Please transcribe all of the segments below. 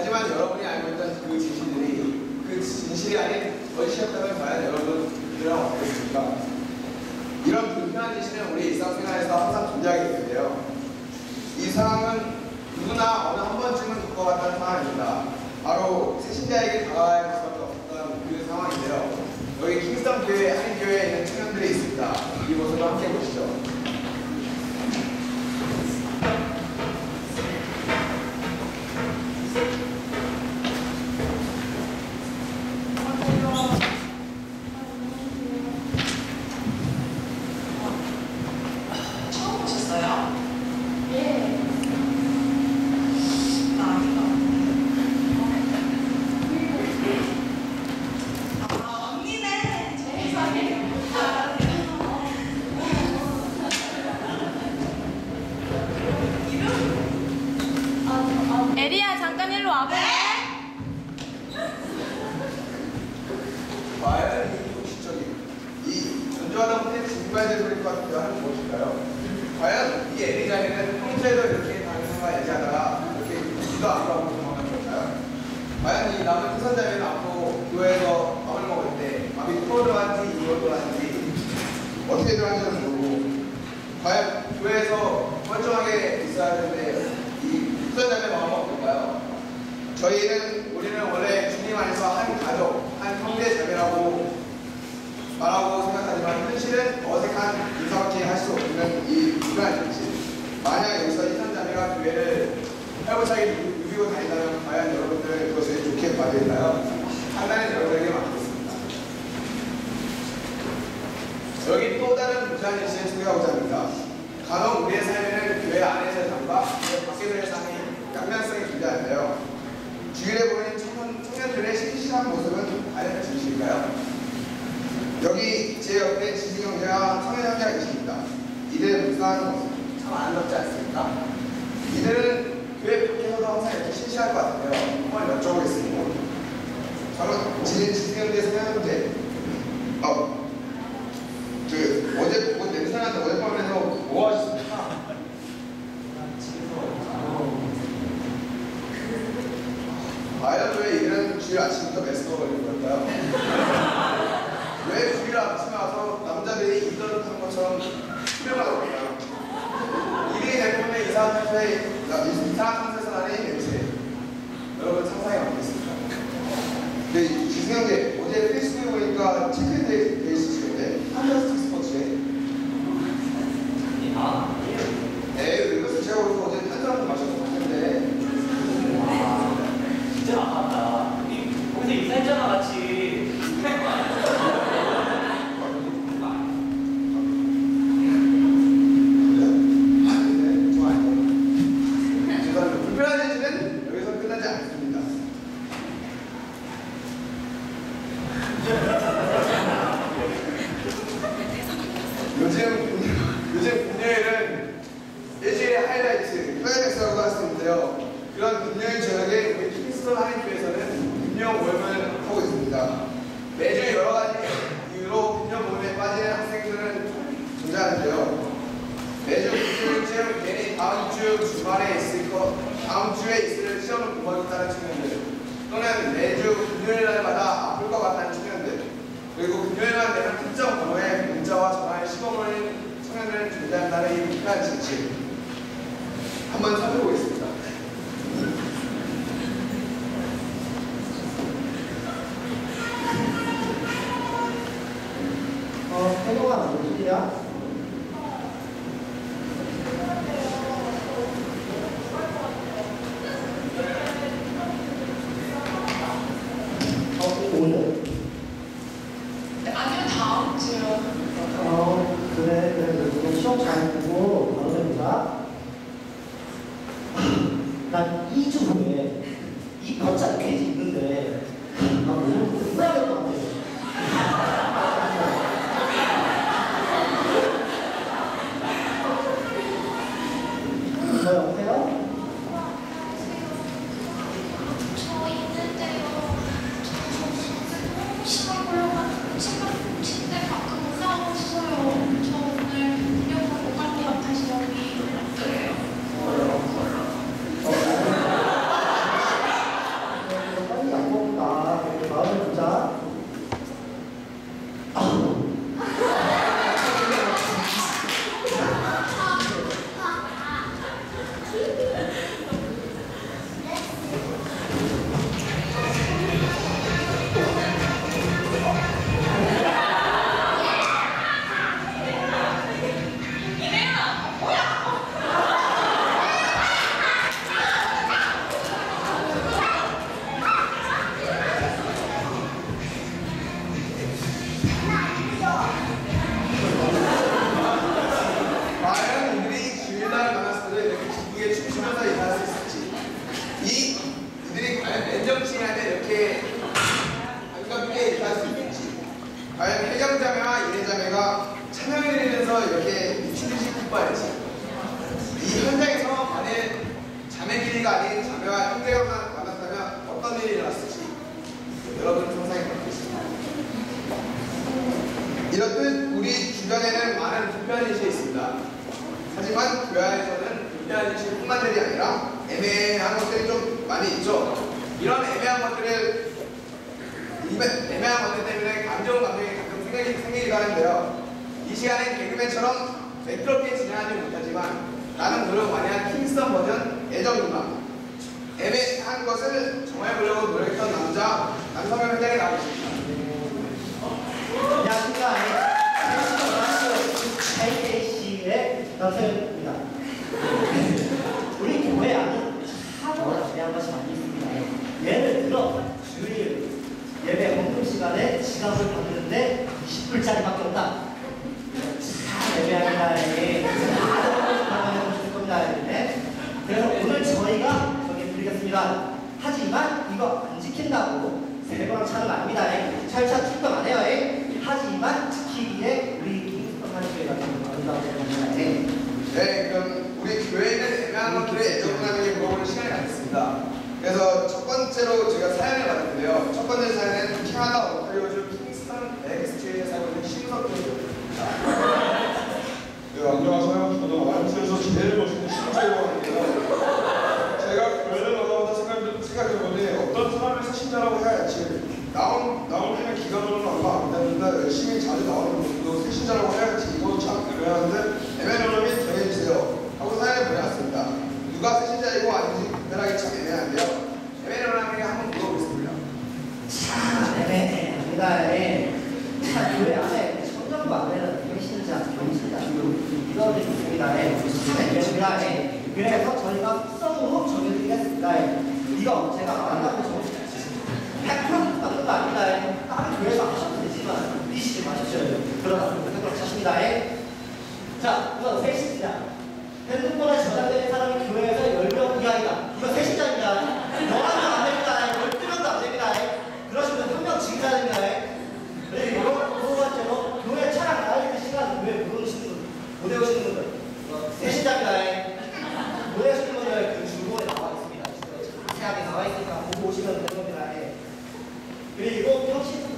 하지만 여러분이 알고 있던 그 진실들이 그 진실이 아닌 거짓이었다면 과연 여러분들은 어떻겠습니까? 이런 불편한 진실은 우리 일상생활에서 항상 존재하게 되는데요. 이 상황은 누구나 어느 한 번쯤은 겪어봤던 상황입니다. 바로 새신자에게 다가갈 수밖에 없었던 그 상황인데요. 여기 킹스턴 교회, 한인교회에 있는 청년들이 있습니다. 이 모습을 함께 보시죠. 처음 오셨어요? 예. 나 아닌가? 아, 언니네. 세상에. 아, 이름? 아, 아, 에리야 잠깐 일로 와봐. 과연 이 도시적인 이 전조하다 못해 진발된 소리과 비교하는 무엇일까요? 과연 평소에도 이렇게 다니는가 얘기하다가 이렇게 기도 안 하고 도망간 걸까요? 과연 이 남은 태선자매는 앞으로 교회에서 밥을 먹을 때 밥이 토로 들어간지 이로 들어간지 어떻게 들어간지는 모르고 과연 교회에서 멀쩡하게 있어야 되는데 이 태선자매 마음은 어떨까요? 저희는 우리는 원래 주님 안에서 한 가족, 한 형제 자매라고 말하고 생각하지만 현실은 어색한 인사밖에 할 수 없는 이 현실. 만약 여기서 이산 자매가 교회를 활보차게 누비고 다닌다면 과연 여러분들 그것을 좋게 받을까요? 판단은 여러분에게 맡겠습니다. 여기 또 다른 무지한 현실을 소개하고자 합니다. 간혹 우리의 삶에는 교회 안에서의 삶과 교회 밖에서의 삶이 양면성이 존재하는데요. 주일에 보이는 청년, 청년들의 신실한 모습은 과연 진실일까요? 여기 제 옆에 지승 형제와 성현 형제가 계십니다. 이들의 묵상하는 모습 참 아름답지 않습니까? 이들은 교회 밖에서도 항상 이렇게 신실할 것 같은데요. 한번 여쭤보겠습니다. 바로 지- 지승 형제, 성현 형제. 어, 그 어제 뭐 냄새 나는데 어젯밤에서 뭐 하셨습니까? 과연 왜 이런 주일 아침부터 메스가 걸린 걸까요? 왜 주일 아침에 와서 남자들이 이도를 타는 것처럼 수명을 걸까요? 이리 대부분의 이상한 상태의 이상한 상태에서 나는 이 냄새 여러분 상상이 안 되겠습니까? 근데 지승 형제 어제 페이스북에 보니까 돼, 돼 있으시는데 판타스틱 스포츠에 네 이것을 제가 보니까 어제 탄산을 마셔서 봤는데 진짜 아깝다. 우리 거기서 인사했잖아, 같이. 아닌데 저 아니에요. 죄송합니다. 불편한 현실은 여기서 끝나지 않습니다. 요즘 요즘 금요일은 일주일의 하이라이트 플라이렉스라고 할 수 있는데요. 그런 금요일 저녁에 우리 킹스턴 한인교에서는 금요 모임을 하고 있습니다. 매주 여러 가지 이유로 금요 모임에 빠지는 학생들은 존재하는데요. 매주 금요일쯤 괜히 다음 주 주말에 있을 것, 다음 주에 있을 공부하겠다는 청년들, 또는 매주 금요일 날마다 아플 것 같다는 청년들, 그리고 금요일만 되면 특정 번호에 문자와 전화에 시범을 청년들은 존재한다는 이 불편한 진실. 한번 살펴보겠습니다. 바꿔야지. 이 현장의 상황 안에 자매끼리가 아닌 자매와 형제가 만났다면 어떤 일이 일어났을지 여러분 상상해 보겠습니다. 이렇듯 우리 주변에는 많은 불편한 일이 있습니다. 하지만 교회에서는 불편한 일이뿐만이 아니라 애매한 것들이 좀 많이 있죠. 이런 애매한 것들을 애매한 것들 때문에 감정 감정이 가끔 생기기도 하는데요. 이 시간에 개그맨처럼 네, 매끄럽게 진행하지 못하지만 나는 노력 마냥 킹스턴 버전 애정누나 애매한 것을 정해보려고 노력했던 남자 남성의 현장에 나오겠습니다. 안녕하십니까 IKC의 남성입니다. 우리 교회 안에 참 중요한 것이 많이 있습니다. 예를 들어 주일 예배 헌금 시간에 지갑을 받는데 20불짜리밖에 없다. 하는 거 아닙니다. 절차 출동 안 해요. 하지만 지키기에 우리 기숙사만 교회가 아름다운 겁니다. 네, 그럼 우리 교회는 애매한 것들을 애정분하게 물어보는 시간이 많습니다. 그래서 첫 번째로 제가 사연을 받았는데요. 첫 번째 사연은 캐나다 오크리오주 킹스턴 엑스트에 살고 있는 신우석 교수입니다. 네, 안녕하세요. 저는 완주에서 제일 멋있는 신우석이라고 열심히 자주 나오는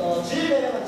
10名の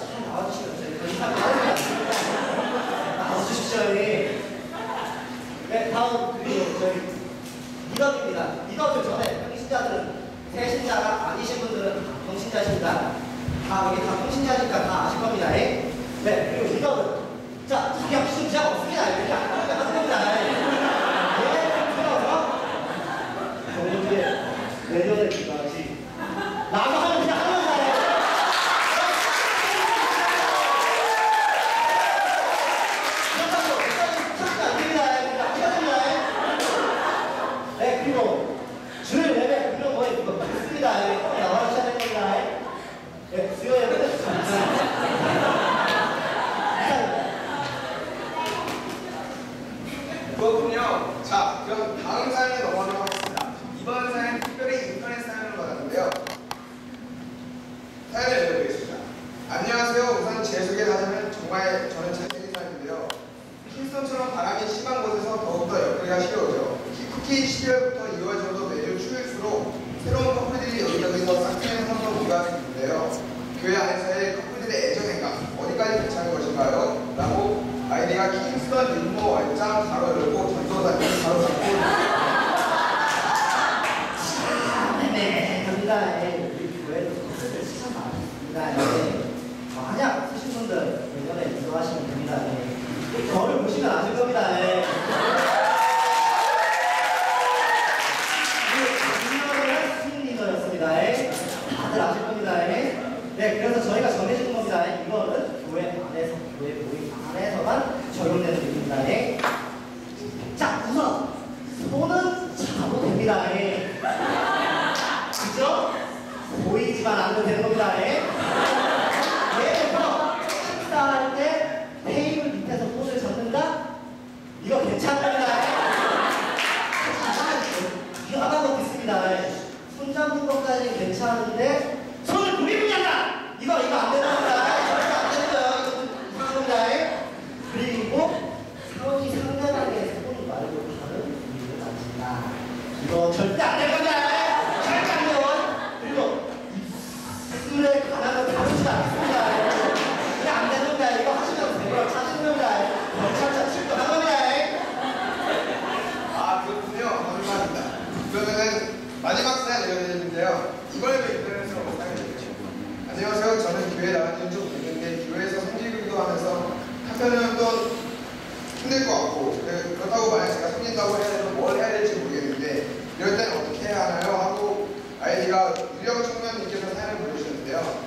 아이디가 유령 청년님께서 사연을 보내주셨는데요.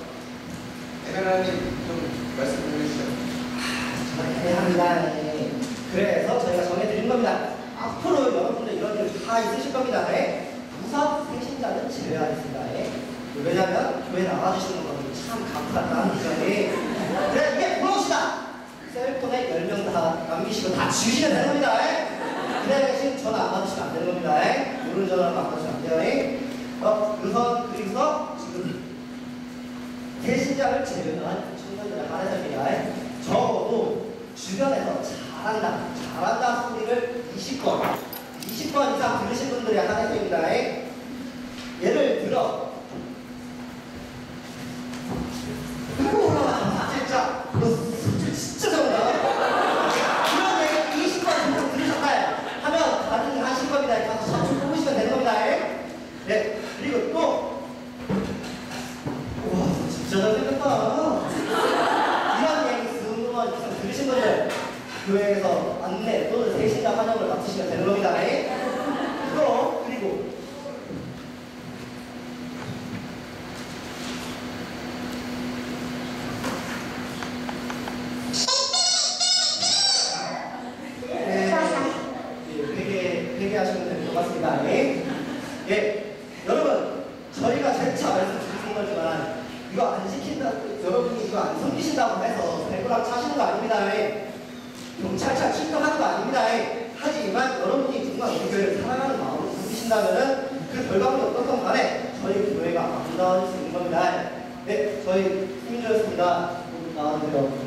에메라님 좀 말씀 좀 해주시죠. 네, 합니다. 네. 그래서 저희가 정해드린 겁니다. 앞으로 여러분들 이런 일 다 있으실 겁니다. 네. 우선 생신자는 제외하겠습니다. 네. 왜냐면 교회 나와주시는 분이 참 감사하다는 이전에 그래 이게 무엇이다. 셀폰에 10명 다 남기시고 다 주시면 되는 겁니다. 네. 그 대신 전화 안 받으시면 안 되는 겁니다. 네. 모르는 전화만 안 받으시면 안 돼요. 네. 어, 우선 그래서 지금 배신자를 제외한 청년들에 한해서입니다. 적어도 주변에서 잘한다, 잘한다 소리를 20번, 20번 이상 들으신 분들이 한해서입니다. 예를 들어, 우와, 진짜, 너 소리 진짜 잘한다. 이런 얘기 20번 정도 들으셨나요? 하면 반응이 하실 겁니다. 가서 선수 뽑으시면 되는 겁니다. 네, 그리고 또, 와 진짜 잘생겼다 이런 얘기 스무번 이상 들으신 분들 교회에서 안내 또는 세신자 환영을 맡으시면 되는 겁니다 또 그리고 네, 예, 회개, 회개하시면 될 것 같습니다. 예. 예, 여러분, 저희가 재차 말씀드리는 거지만, 이거 안 지킨다, 여러분이 이거 안 섬기신다고 해서 배부랑 차시는 거 아닙니다. 예. 경찰차 출동하는 거 아닙니다. 예. 하지만 여러분이 정말 우리 교회를 사랑하는 섬기신다면은 그 결과물이 어떻건 간에 저희 교회가 아름다워질 수 있는 겁니다. 네, 저희 힘들었습니다. 나와주세요.